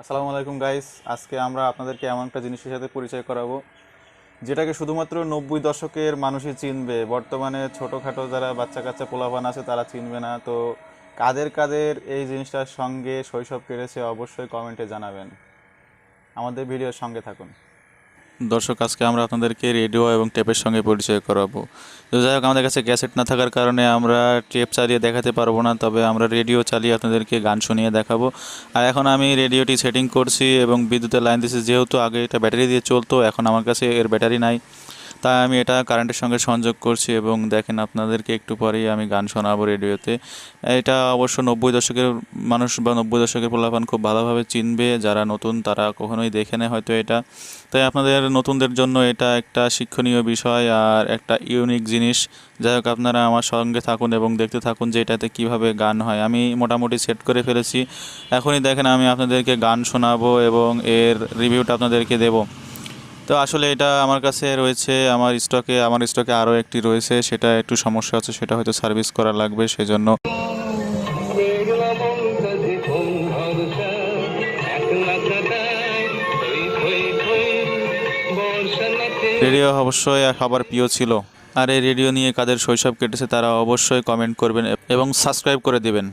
আসসালামু আলাইকুম গাইস আজকে আমরা আপনাদেরকে এমন একটা জিনিসের সাথে পরিচয় করাবো, যেটাকে শুধুমাত্র নব্বই দশকের মানুষই চিনবে। বর্তমানে ছোটোখাটো যারা বাচ্চা কাচ্চা পোলাপান আছে, তারা চিনবে না। তো কাদের কাদের এই জিনিসটার সঙ্গে শৈশব কেটেছে, অবশ্যই কমেন্টে জানাবেন। আমাদের ভিডিওর সঙ্গে থাকুন। দর্শক, আজকে আমরা আপনাদেরকে রেডিও এবং টেপের সঙ্গে পরিচয় করাবো। তো যাই হোক, আমাদের কাছে ক্যাসেট না থাকার কারণে আমরা টেপ চালিয়ে দেখাতে পারব না, তবে আমরা রেডিও চালিয়ে আপনাদেরকে গান শুনিয়ে দেখাবো। আর এখন আমি রেডিওটি সেটিং করছি এবং বিদ্যুতের লাইন দিচ্ছি যেহেতু আগে এটা ব্যাটারি দিয়ে চলতো, এখন আমার কাছে এর ব্যাটারি নাই। তাই আমি এটা কারেন্টের সঙ্গে সংযোগ করছি এবং দেখেন আপনাদেরকে একটু পরেই আমি গান শোনাবো রেডিওতে। এটা অবশ্য নব্বই দশকের মানুষ বা নব্বই দশকের পোলাপান খুব ভালোভাবে চিনবে, যারা নতুন তারা কখনোই দেখে নেয় হয়তো এটা। তাই আপনাদের নতুনদের জন্য এটা একটা শিক্ষণীয় বিষয় আর একটা ইউনিক জিনিস। যাই হোক, আপনারা আমার সঙ্গে থাকুন এবং দেখতে থাকুন যে এটাতে কীভাবে গান হয়। আমি মোটামুটি সেট করে ফেলেছি। এখনই দেখেন আমি আপনাদেরকে গান শোনাবো এবং এর রিভিউটা আপনাদেরকে দেবো। তো আসলে এটা আমার কাছে রয়েছে, আমার স্টকে আমার স্টকে আরও একটি রয়েছে, সেটা একটু সমস্যা আছে, সেটা হয়তো সার্ভিস করা লাগবে, সেজন্য। রেডিও অবশ্যই সবার প্রিয় ছিল। আর এই রেডিও নিয়ে কাদের শৈশব কেটেছে তারা অবশ্যই কমেন্ট করবেন এবং সাবস্ক্রাইব করে দিবেন।